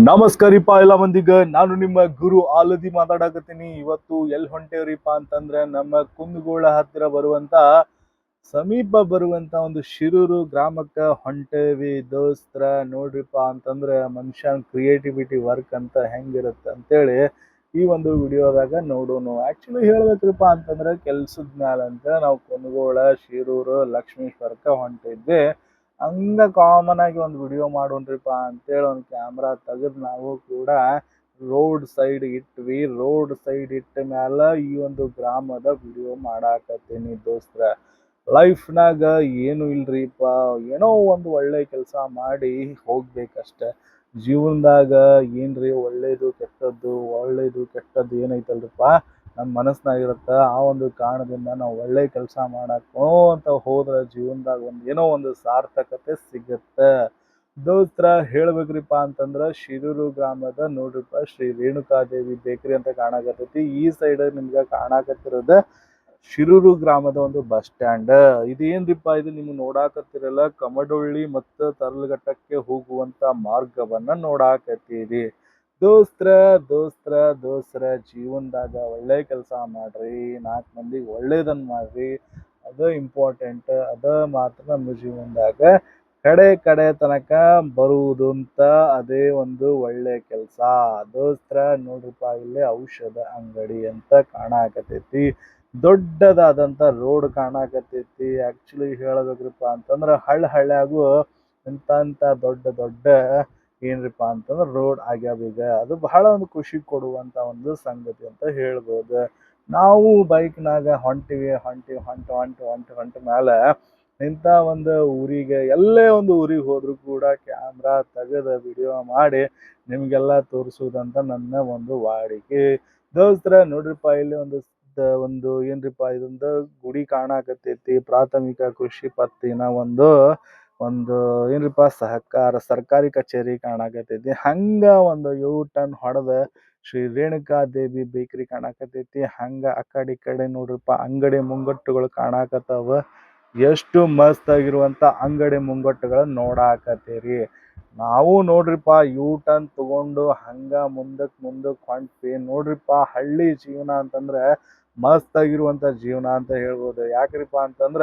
ನಮಸ್ಕಾರಿಪ್ಪ ಎಲ್ಲ ಮಂದಿಗ. ನಾನು ನಿಮ್ಮ ಗುರು ಆಲದಿ ಮಾತಾಡಕತ್ತೀನಿ. ಇವತ್ತು ಎಲ್ಲಿ ಹೊಂಟೇವ್ರಿಪ್ಪ ಅಂತಂದ್ರೆ ನಮ್ಮ ಕುಂದಗೋಳ ಹತ್ತಿರ ಬರುವಂತ, ಸಮೀಪ ಬರುವಂತ ಒಂದು ಶಿರೂರು ಗ್ರಾಮಕ್ಕ ಹೊಂಟೇವಿ ದೋಸ್ತ್ರ. ನೋಡ್ರಿಪ್ಪ ಅಂತಂದ್ರೆ ಮನುಷ್ಯನ ಕ್ರಿಯೇಟಿವಿಟಿ ವರ್ಕ್ ಅಂತ ಹೆಂಗಿರುತ್ತೆ ಅಂತೇಳಿ ಈ ಒಂದು ವಿಡಿಯೋದಾಗ ನೋಡೋಣ. ಆಕ್ಚುಲಿ ಹೇಳ್ಬೇಕ್ರಿಪ್ಪ ಅಂತಂದ್ರೆ ಕೆಲ್ಸದ ಮ್ಯಾಲಂತ ನಾವು ಕುಂದಗೋಳ, ಶಿರೂರು, ಲಕ್ಷ್ಮೀಶ್ವರಕ್ಕ ಹೊಂಟಿದ್ವಿ. ಹಂಗ ಕಾಮನ್ ಆಗಿ ಒಂದು ವಿಡಿಯೋ ಮಾಡೋಣ್ರಿಪ್ಪ ಅಂತೇಳಿ ಒಂದು ಕ್ಯಾಮ್ರಾ ತೆಗೆದು ನಾವು ಕೂಡ ರೋಡ್ ಸೈಡ್ ಇಟ್ವಿ. ರೋಡ್ ಸೈಡ್ ಇಟ್ಟ ಮ್ಯಾಲ ಈ ಒಂದು ಗ್ರಾಮದ ವಿಡಿಯೋ ಮಾಡಾಕತ್ತೀನಿ ದೋಸ್ತ್ರ. ಲೈಫ್ನಾಗ ಏನು ಇಲ್ರಿಪ್ಪ ಏನೋ ಒಂದು ಒಳ್ಳೆ ಕೆಲಸ ಮಾಡಿ ಹೋಗ್ಬೇಕಷ್ಟೆ. ಜೀವನದಾಗ ಏನ್ರಿ ಒಳ್ಳೇದು ಕೆಟ್ಟದ್ದು ಒಳ್ಳೇದು ಕೆಟ್ಟದ್ದು ಏನೈತಲ್ರಿಪ್ಪ ನಮ್ಮ ಮನಸ್ಸಿನಾಗಿರುತ್ತ ಆ ಒಂದು ಕಾರಣದಿಂದ ನಾವು ಒಳ್ಳೆ ಕೆಲಸ ಮಾಡೋಕ್ಕೋ ಅಂತ ಹೋದ್ರೆ ಜೀವನದಾಗ ಒಂದು ಏನೋ ಒಂದು ಸಾರ್ಥಕತೆ ಸಿಗುತ್ತೆ. ದೋಸ್ತ್ರ ಹೇಳ್ಬೇಕ್ರಿಪ್ಪ ಅಂತಂದ್ರೆ ಶಿರೂರು ಗ್ರಾಮದ ನೋಡ್ರಿಪ್ಪ ಶ್ರೀ ರೇಣುಕಾದೇವಿ ಬೇಕರಿ ಅಂತ ಕಾಣಕತ್ತೈತಿ. ಈ ಸೈಡ್ ನಿಮ್ಗೆ ಕಾಣಕತ್ತಿರೋದ ಶಿರೂರು ಗ್ರಾಮದ ಒಂದು ಬಸ್ ಸ್ಟ್ಯಾಂಡ್. ಇದೇನ್ರಿಪ್ಪ ಇದು ನಿಮ್ಗೆ ನೋಡಾಕತ್ತಿರಲ್ಲ? ಕಮಡೊಳ್ಳಿ ಮತ್ತು ತರಲ್ಘಟ್ಟಕ್ಕೆ ಹೋಗುವಂತ ಮಾರ್ಗವನ್ನ ನೋಡಾಕತ್ತೀರಿ. ದೋಸ್ತ್ರ ದೋಸ್ತ್ರ ದೋಸ್ತ್ರ ಜೀವನದಾಗ ಒಳ್ಳೆ ಕೆಲಸ ಮಾಡ್ರಿ ನಾಲ್ಕು ಮಂದಿಗೆ ಒಳ್ಳೇದನ್ನು ಮಾಡ್ರಿ. ಅದ ಇಂಪಾರ್ಟೆಂಟ್ ಅದ ಮಾತ್ರ ನಮ್ಮ ಜೀವನದಾಗ ಕಡೆ ಕಡೆ ತನಕ ಬರುವುದು ಅಂತ ಅದೇ ಒಂದು ಒಳ್ಳೆ ಕೆಲಸ. ದೋಸ್ತ್ರ ನೋಡ್ರಿಪ್ಪ, ಇಲ್ಲಿ ಔಷಧ ಅಂಗಡಿ ಅಂತ ಕಾಣಾಕತೈತಿ ದೊಡ್ಡದಾದಂತ ರೋಡ್ ಕಾಣಾಕತೈತಿ ಆ್ಯಕ್ಚುಲಿ ಹೇಳಬೇಕ್ರಪ್ಪ ಅಂತಂದ್ರೆ ಹಳ್ಳ ಹಳ್ಳ್ಯಾಗು ಇಂಥ ದೊಡ್ಡ ದೊಡ್ಡ ಏನ್ರಿಪ್ಪ ಅಂತಂದ್ರೆ ರೋಡ್ ಆಗ್ಯಾವ ಈಗ. ಅದು ಬಹಳ ಒಂದು ಖುಷಿ ಕೊಡುವಂತ ಒಂದು ಸಂಗತಿ ಅಂತ ಹೇಳ್ಬೋದು. ನಾವು ಬೈಕ್ನಾಗ ಹೊಂಟಿವಿ ಹೊಂಟಿವಿ, ಹೊಂಟ ಹೊಂಟ ಹೊಂಟ ಹೊಂಟ ಮ್ಯಾಲ ಇಂಥ ಒಂದು ಊರಿಗೆ, ಎಲ್ಲೇ ಒಂದು ಊರಿಗೆ ಹೋದ್ರು ಕೂಡ ಕ್ಯಾಮ್ರಾ ತೆಗೆದ ವಿಡಿಯೋ ಮಾಡಿ ನಿಮಗೆಲ್ಲ ತೋರಿಸುವುದಂತ ನನ್ನ ಒಂದು ವಾಡಿಕೆ. ದೋಸ್ತರ ನೋಡ್ರಿಪ್ಪ ಇಲ್ಲಿ ಒಂದು ಒಂದು ಏನ್ರಿಪ್ಪ ಇದೊಂದು ಗುಡಿ ಕಾಣಾಕತ್ತೈತಿ. ಪ್ರಾಥಮಿಕ ಕೃಷಿ ಪತ್ತಿನ ಒಂದು ಒಂದು ಏನ್ರಿಪ್ಪ ಸಹಕಾರ, ಸರ್ಕಾರಿ ಕಚೇರಿ ಕಾಣಕತ್ತೈತಿ. ಹಂಗ ಒಂದು ಯು ಟರ್ನ್ ಹೊಡೆದ ಶ್ರೀ ರೇಣುಕಾ ದೇವಿ ಬೇಕರಿ ಕಾಣಕತ್ತೈತಿ. ಹಂಗ ಆ ಕಡೆ ಈ ಕಡೆ ನೋಡ್ರಿಪ್ಪ ಅಂಗಡಿ ಮುಂಗಟ್ಟುಗಳು ಕಾಣಕತ್ತಾವ. ಎಷ್ಟು ಮಸ್ತ್ ಆಗಿರುವಂತ ಅಂಗಡಿ ಮುಂಗಟ್ಟುಗಳನ್ನ ನೋಡಾಕತ್ತೀರಿ. ನಾವು ನೋಡ್ರಿಪ್ಪ ಯೂ ಟರ್ನ್ ತಗೊಂಡು ಹಂಗ ಮುಂದಕ್ ಮುಂದಕ್ ಹೊಂಟ್ವಿ. ನೋಡ್ರಿಪ್ಪ ಹಳ್ಳಿ ಜೀವನ ಅಂತಂದ್ರೆ ಮಸ್ತ್ ಆಗಿರುವಂತ ಜೀವನ ಅಂತ ಹೇಳ್ಬೋದು. ಯಾಕ್ರಿಪ್ಪ ಅಂತಂದ್ರ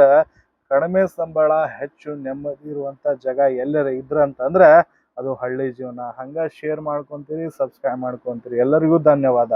ಕಡಿಮೆ ಸಂಬಳ, ಹೆಚ್ಚು ನೆಮ್ಮದಿ ಇರುವಂತ ಜಾಗ ಎಲ್ಲರ ಇದ್ರ ಅಂತಂದ್ರೆ ಅದು ಹಳ್ಳಿ ಜೀವನ. ಹಂಗ ಶೇರ್ ಮಾಡ್ಕೊಂತೀರಿ ಸಬ್ಸ್ಕ್ರೈಬ್ ಮಾಡ್ಕೊಂತೀರಿ. ಎಲ್ಲರಿಗೂ ಧನ್ಯವಾದ.